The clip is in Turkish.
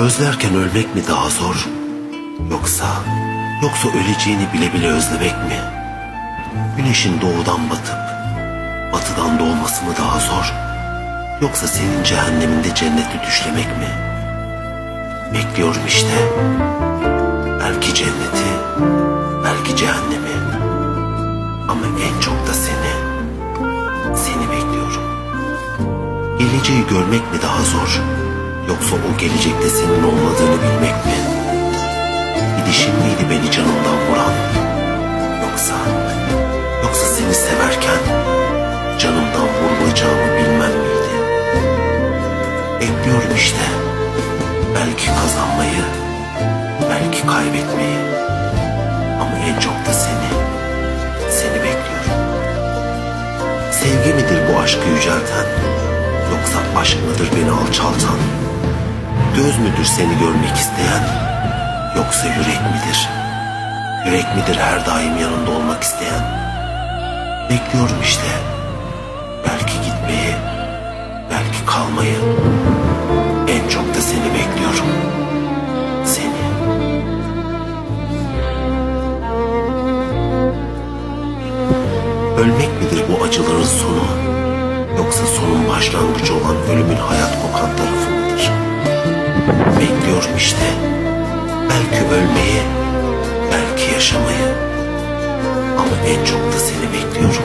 Özlerken ölmek mi daha zor? Yoksa, yoksa öleceğini bile bile özlemek mi? Güneşin doğudan batıp, batıdan doğması mı daha zor? Yoksa senin cehenneminde cenneti düşlemek mi? Bekliyorum işte. Belki cenneti, belki cehennemi. Ama en çok da seni, seni bekliyorum. Geleceği görmek mi daha zor? Yoksa o gelecekte senin olmadığını bilmek mi? Gidişin miydi beni canımdan vuran? Yoksa, yoksa seni severken canımdan vurulacağımı bilmem miydi? Bekliyorum işte. Belki kazanmayı, belki kaybetmeyi. Ama en çok da seni, seni bekliyorum. Sevgi midir bu aşkı yücelten? Yoksa aşk mıdır beni alçaltan? Göz müdür seni görmek isteyen? Yoksa yürek midir? Yürek midir her daim yanında olmak isteyen? Bekliyorum işte. Belki gitmeyi, belki kalmayı. En çok da seni bekliyorum. Seni. Ölmek midir bu acıların sonu? Yoksa sonun başlangıcı olan ölümün hayat kokan tarafı mıdır? Bekliyorum işte. Belki ölmeyi, belki yaşamayı. Ama en çok da seni bekliyorum.